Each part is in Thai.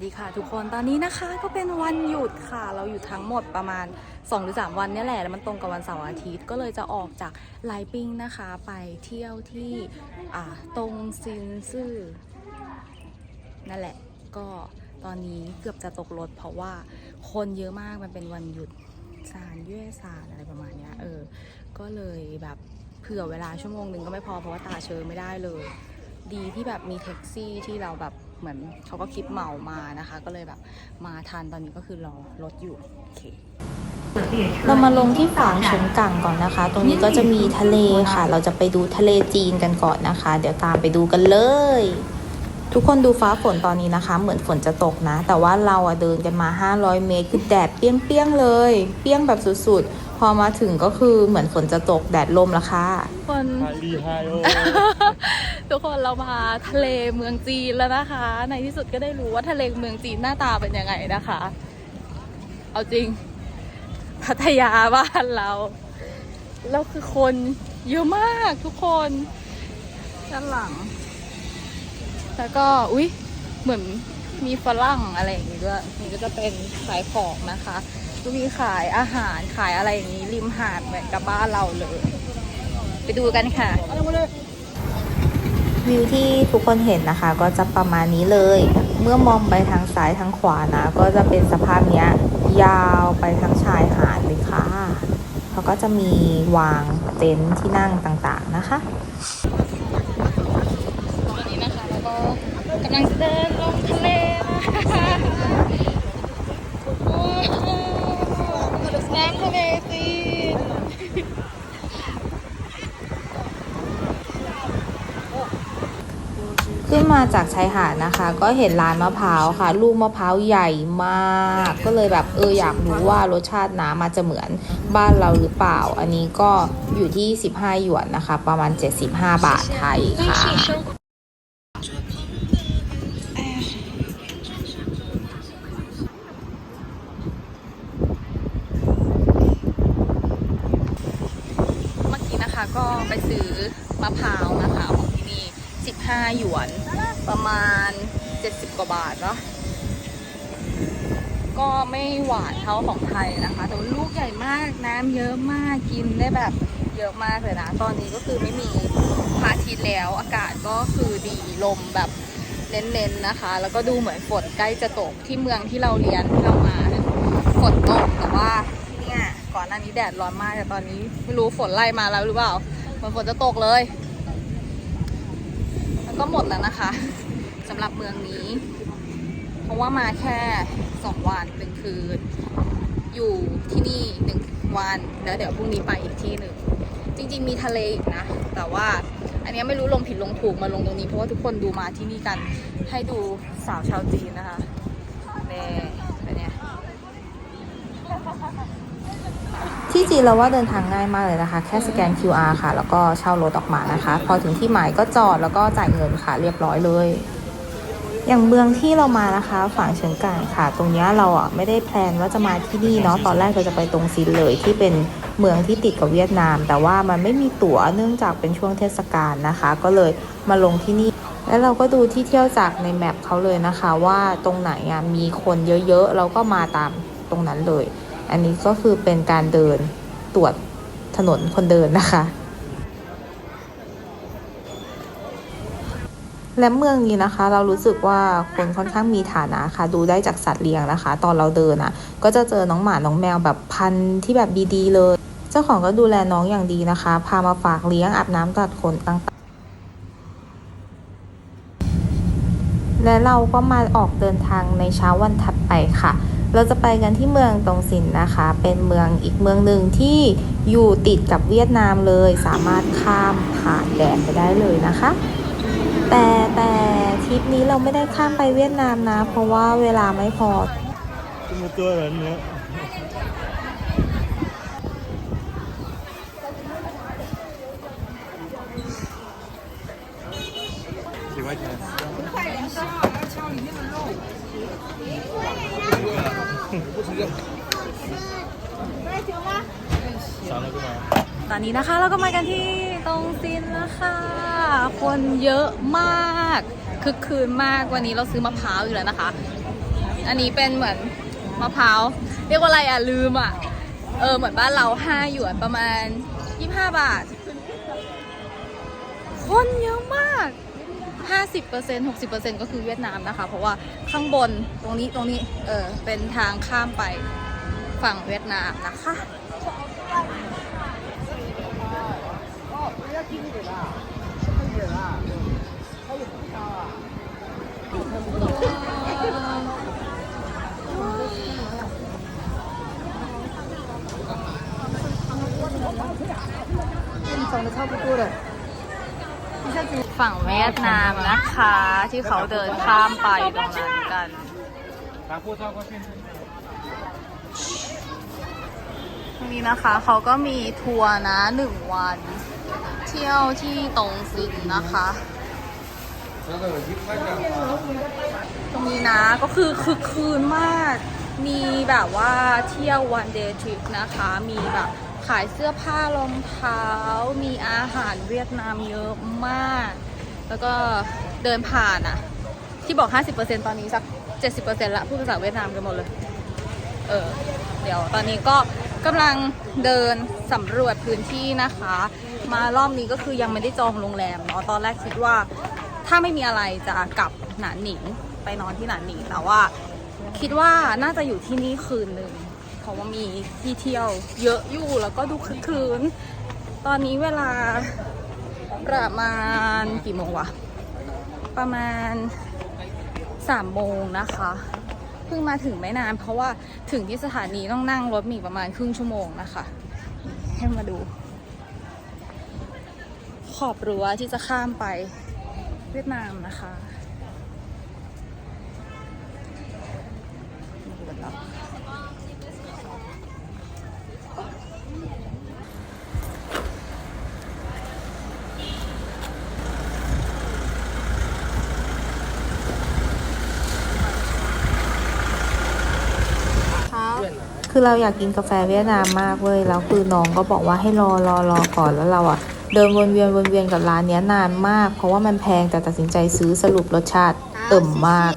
สดีค่ะทุกคนตอนนี้นะคะก็เป็นวันหยุดค่ะ เราอยู่ทั้งหมดประมาณ 2 หรือ 3 วันนี่แหละแล้วมันตรงกับวันเสาร์อาทิตย์ก็เลยจะออกจากไลปิงนะคะ ไปเที่ยวที่ตรงซินซื่อนั่นแหละ ก็ตอนนี้เกือบจะตกรถเพราะว่าคนเยอะมากมันเป็นวันหยุดศาลเยื่อศาลอะไรประมาณนี้เออ ก็เลยแบบเผื่อเวลาชั่วโมงหนึ่งก็ไม่พอเพราะว่าตาเชิญไม่ได้เลย ดีที่แบบมีแท็กซี่ที่เราแบบ เหมือนเขาก็คิดเหมามานะคะ ก็เลยแบบมาทันตอนนี้ก็คือรอรถอยู่โอเคเรามาลงที่ฝางเฉิงกังก่อนนะคะ ตรงนี้ก็จะมีทะเลค่ะ เราจะไปดูทะเลจีนกันก่อนนะคะ เดี๋ยวตามไปดูกันเลย ทุกคนดูฟ้าฝนตอนนี้นะคะ เหมือนฝนจะตกนะ แต่ว่าเราอะเดินกันมา 500 เมตรคือแดดเปรี้ยงๆเลย เปรี้ยงแบบสุดๆ พอมาถึงก็คือเหมือนฝนจะตกแดดลมแล้วค่ะคนไฮดีไฮโอ ทุกคนเรามาทะเลเมืองจีนแล้วนะคะ ในที่สุดก็ได้รู้ว่าทะเลเมืองจีนหน้าตาเป็นยังไงนะคะ เอาจริง พัทยาบ้านเราแล้วคือคนเยอะมากทุกคนด้านหลัง แล้วก็อุ๊ย เหมือนมีฝรั่งอะไรอย่างงี้ด้วยนี่ก็จะเป็นขายของนะคะ ก็มีขายอาหารขายอะไรอย่างนี้ ริมหาดเหมือนกับบ้านเราเลย ไปดูกันค่ะวิวที่ทุกคนเห็นนะคะ ก็จะประมาณนี้เลย เมื่อมองไปทางซ้ายทางขวานะ ก็จะเป็นสภาพเนี้ย ยาวไปทั้งชายหาดเลยค่ะเขาก็จะมีวางเต็นท์ที่นั่งต่างๆนะคะตอนนี้นะคะแล้วก็กำลังจะเดินลงทะเลนะคะว้าวน้ำทะเลจีน ขึ้น มาจากชายหาดนะคะ ก็เห็นร้านมะพร้าวค่ะ ลูกมะพร้าวใหญ่มาก ก็เลยแบบเอออยากรู้ว่ารสชาติน้ำมันจะเหมือนบ้านเราหรือเปล่า อันนี้ก็อยู่ที่ 15 หยวนนะคะ ประมาณ 75 บาทไทยค่ะเมื่อกี้นะคะก็ไปซื้อมะพร้าว 25 หยวน ประมาณ 70 กว่าบาทเนาะก็ไม่หวานเท่าของไทยนะคะ แต่ลูกใหญ่มากน้ำเยอะมากกินได้แบบเยอะมากเลยนะ ตอนนี้ก็คือไม่มีพาทีแล้ว อากาศก็คือดีลมแบบเน้นๆนะคะ แล้วก็ดูเหมือนฝนใกล้จะตกที่เมืองที่เราเรียนที่เรามาฝนตกแต่ว่าเนี่ยก่อนหน้านี้แดดร้อนมากแต่ตอนนี้ไม่รู้ฝนไล่มาแล้วหรือเปล่าเหมือนฝนจะตกเลย ก็หมดแล้วนะคะสำหรับเมืองนี้ เพราะว่ามาแค่สองวันหนึ่งคืน อยู่ที่นี่หนึ่งวันแล้วเดี๋ยวพรุ่งนี้ไปอีกที่หนึ่งจริงๆมีทะเลอีกนะ แต่ว่าอันนี้ไม่รู้ลงผิดลงถูกมาลงตรงนี้ เพราะว่าทุกคนดูมาที่นี่กันให้ดูสาวชาวจีนนะคะเน่เป็นไง ที่จีนเราว่าเดินทางง่ายมากเลยนะคะ แค่สแกน QR ค่ะ แล้วก็เช่ารถออกมานะคะ พอถึงที่หมายก็จอดแล้วก็จ่ายเงินค่ะเรียบร้อยเลย อย่างเมืองที่เรามานะคะฝั่งเฉิงกางค่ะ ตรงนี้เราอะไม่ได้แพลนว่าจะมาที่นี่เนาะตอนแรกเราจะไปตรงซินเลยที่เป็นเมืองที่ติดกับเวียดนาม แต่ว่ามันไม่มีตั๋วเนื่องจากเป็นช่วงเทศกาลนะคะ ก็เลยมาลงที่นี่แล้วเราก็ดูที่เที่ยวจากในแมปเขาเลยนะคะ ว่าตรงไหนอะมีคนเยอะๆเราก็มาตามตรงนั้นเลย อันนี้ก็คือเป็นการเดินตรวจถนนคนเดินนะคะ และเมืองนี้นะคะ เรารู้สึกว่าคนค่อนข้างมีฐานะค่ะ ดูได้จากสัตว์เลี้ยงนะคะ ตอนเราเดินอะ ก็จะเจอน้องหมา น้องแมวแบบพันที่แบบดีๆเลย เจ้าของก็ดูแลน้องอย่างดีนะคะ พามาฝากเลี้ยงอาบน้ำตัดขนต่างๆและเราก็มาออกเดินทางในเช้าวันถัดไปค่ะ เราจะไปกันที่เมืองตงสินนะคะ เป็นเมืองอีกเมืองหนึ่งที่อยู่ติดกับเวียดนามเลย สามารถข้ามผ่านแดนไปได้เลยนะคะ แต่แต่ทริปนี้เราไม่ได้ข้ามไปเวียดนามนะ เพราะว่าเวลาไม่พอ 啥了个吗？ ตอนนี้นะคะเราก็มากันที่ตรงซินแล้วค่ะ คนเยอะมาก คึกคืนมากวันนี้เราซื้อมะพร้าวอยู่แล้วนะคะ อันนี้เป็นเหมือนมะพร้าว เรียกว่าอะไรอ่ะ ลืมอ่ะ เออ เหมือนบ้านเราห้าหยวนประมาณ 25 บาท คนเยอะมาก 50% 60%ก็คือเวียดนามนะคะ เพราะว่าข้างบนตรงนี้ตรงนี้เออเป็นทางข้ามไปฝั่งเวียดนามนะคะ ฝั่งเวียดนามนะคะ ที่เขาเดินข้ามไปตรงนั้นกัน นี่นะคะเขาก็มีทัวร์นะหนึ่งวัน เที่ยวที่ตรงซินนะคะ ตรงนี้นะก็คือคือคืนมาก มีแบบว่าเที่ยววันเดย์ทริปนะคะ มีแบบ ขายเสื้อผ้ารองเท้า มีอาหารเวียดนามเยอะมาก แล้วก็เดินผ่านอะที่บอก 50%ตอนนี้สัก 70%ละพูดภาษาเวียดนามกันหมดเลย เออ เดี๋ยวตอนนี้ก็กำลังเดินสำรวจพื้นที่นะคะ มารอบนี้ก็คือยังไม่ได้จองโรงแรมเนาะตอนแรกคิดว่า ถ้าไม่มีอะไรจะกลับหนานหนิงไปนอนที่หนานหนิงแต่ว่า คิดว่าน่าจะอยู่ที่นี่คืนหนึ่ง ราะว่ามีที่เที่ยวเยอะอยู่แล้วก็ดูคึกคืน ตอนนี้เวลาประมาณกี่โมงวะ ประมาณสามโมงนะคะ เพิ่งมาถึงไม่นาน เพราะว่าถึงที่สถานีต้องนั่งรถมีประมาณครึ่งชั่วโมงนะคะ ให้มาดู ขอบรั้วที่จะข้ามไปเวียดนามนะคะดูกันเนาะ คือเราอยากกินกาแฟเวียดนามมากเว้ยแล้วคือน้องก็บอกว่าให้รอรอรอก่อนแล้วเราอะเดินวนเวียนวนเวียนกับร้านเนี้ยนานมาก เพราะว่ามันแพงแต่ตัดสินใจซื้อสรุปรสชาติเอิ่มมาก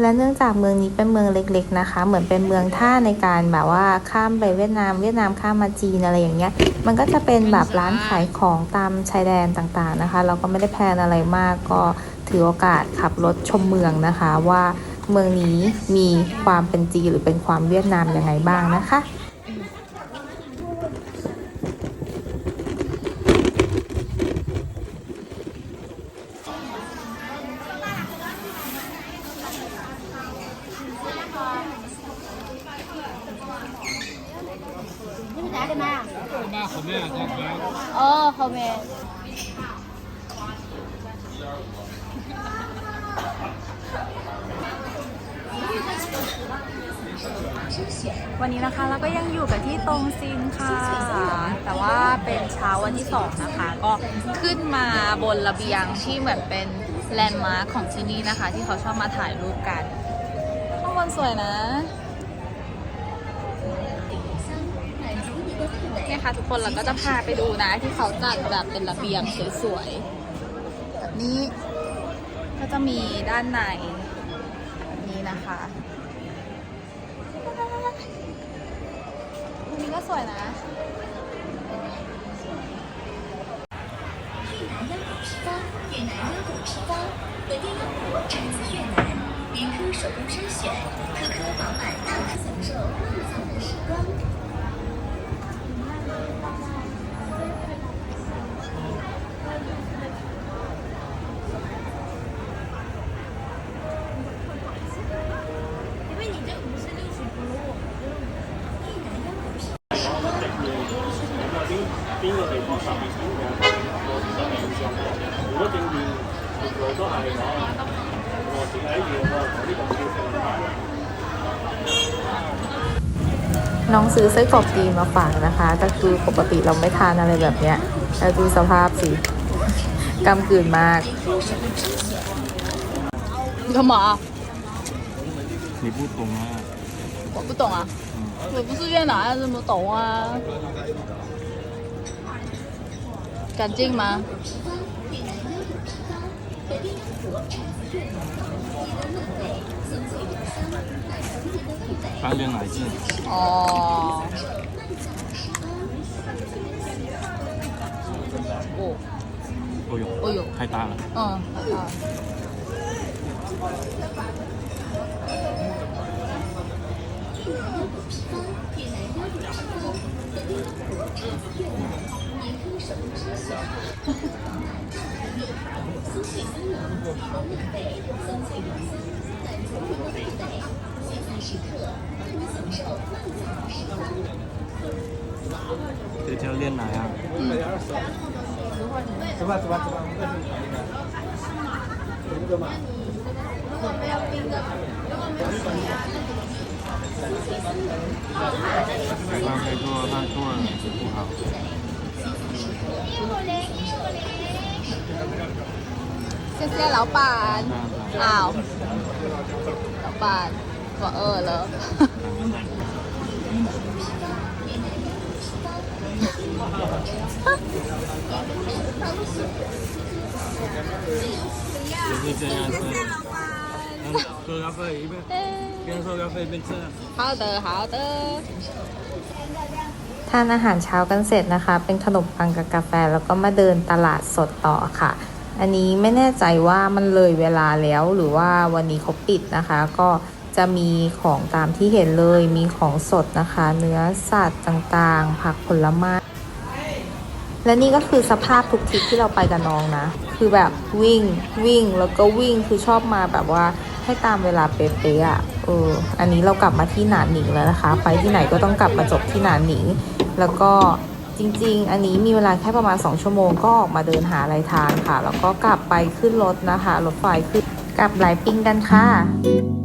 และเนื่องจากเมืองนี้เป็นเมืองเล็ก ๆนะคะ เหมือนเป็นเมืองท่าในการแบบว่าข้ามไปเวียดนาม เวียดนามข้ามมาจีนอะไรอย่างเงี้ย มันก็จะเป็นแบบร้านขายของตามชายแดนต่างๆนะคะ เราก็ไม่ได้แพลนอะไรมากก็ถือโอกาสขับรถชมเมืองนะคะว่า เมืองนี้มีความเป็นจีนหรือเป็นความเวียดนามยังไงบ้างนะคะ 哦，后面。 วันนี้นะคะเราก็ยังอยู่กันที่ตรงซินค่ะ แต่ว่าเป็นเช้าวันที่สองนะคะ ก็ขึ้นมาบนระเบียงที่เหมือนเป็นแลนด์มาร์คของที่นี่นะคะ ที่เขาชอบมาถ่ายรูปกัน ข้างบนสวยนะเนี่ยค่ะทุกคนเราก็จะพาไปดูนะที่เขาจัดแบบเป็นระเบียงสวยๆแบบนี้ก็จะมีด้านในแบบนี้นะคะ นนี้ก็สวยนะ 越南优步批发，本地用户产自越南，原科手工筛选，颗颗饱满，大可享受漫长的时光。 น้องซื้อไส้กรอกจีนมาฝากนะคะ แต่คือปกติเราไม่ทานอะไรแบบเนี้ยแล้วดูสภาพสิกำกืนมาก 干嘛？你不懂啊？我不懂啊，我不是越南人，怎么懂啊？干净吗？ 三根来子。哦。哦。哦哟。哦哟。太大了。嗯，太大。这个叫炼奶啊。嗯。走吧走吧走吧，我们再去买一个。嘛。如果没有冰的，如果没有水啊，那就。可以做饭做不好。บอกเออเหรอ 就是这样子。嗯，收咖啡一边边收咖啡边吃。 好的好的 ทานอาหารเช้ากันเสร็จนะคะ เป็นขนมปังกับกาแฟแล้วก็มาเดินตลาดสดต่อค่ะ อันนี้ไม่แน่ใจว่ามันเลยเวลาแล้วหรือว่าวันนี้เขาปิดนะคะ ก็จะมีของตามที่เห็นเลยมีของสดนะคะ เนื้อสัตว์ต่างๆ ผักผลไม้และนี่ก็คือสภาพทุกทริปที่เราไปกับน้องนะ คือแบบวิ่งวิ่งแล้วก็วิ่งคือชอบมาแบบว่าให้ตามเวลาเป๊ะๆอะเอออันนี้เรากลับมาที่หนานหนิงแล้วนะคะ ไปที่ไหนก็ต้องกลับมาจบที่หนานหนิงแล้วก็ จริง ๆ อันนี้มีเวลาแค่ประมาณ 2 ชั่วโมงก็ออกมาเดินหาอะไรทานค่ะ แล้วก็กลับไปขึ้นรถนะคะ รถไฟขึ้นกลับไหลปิงกันค่ะ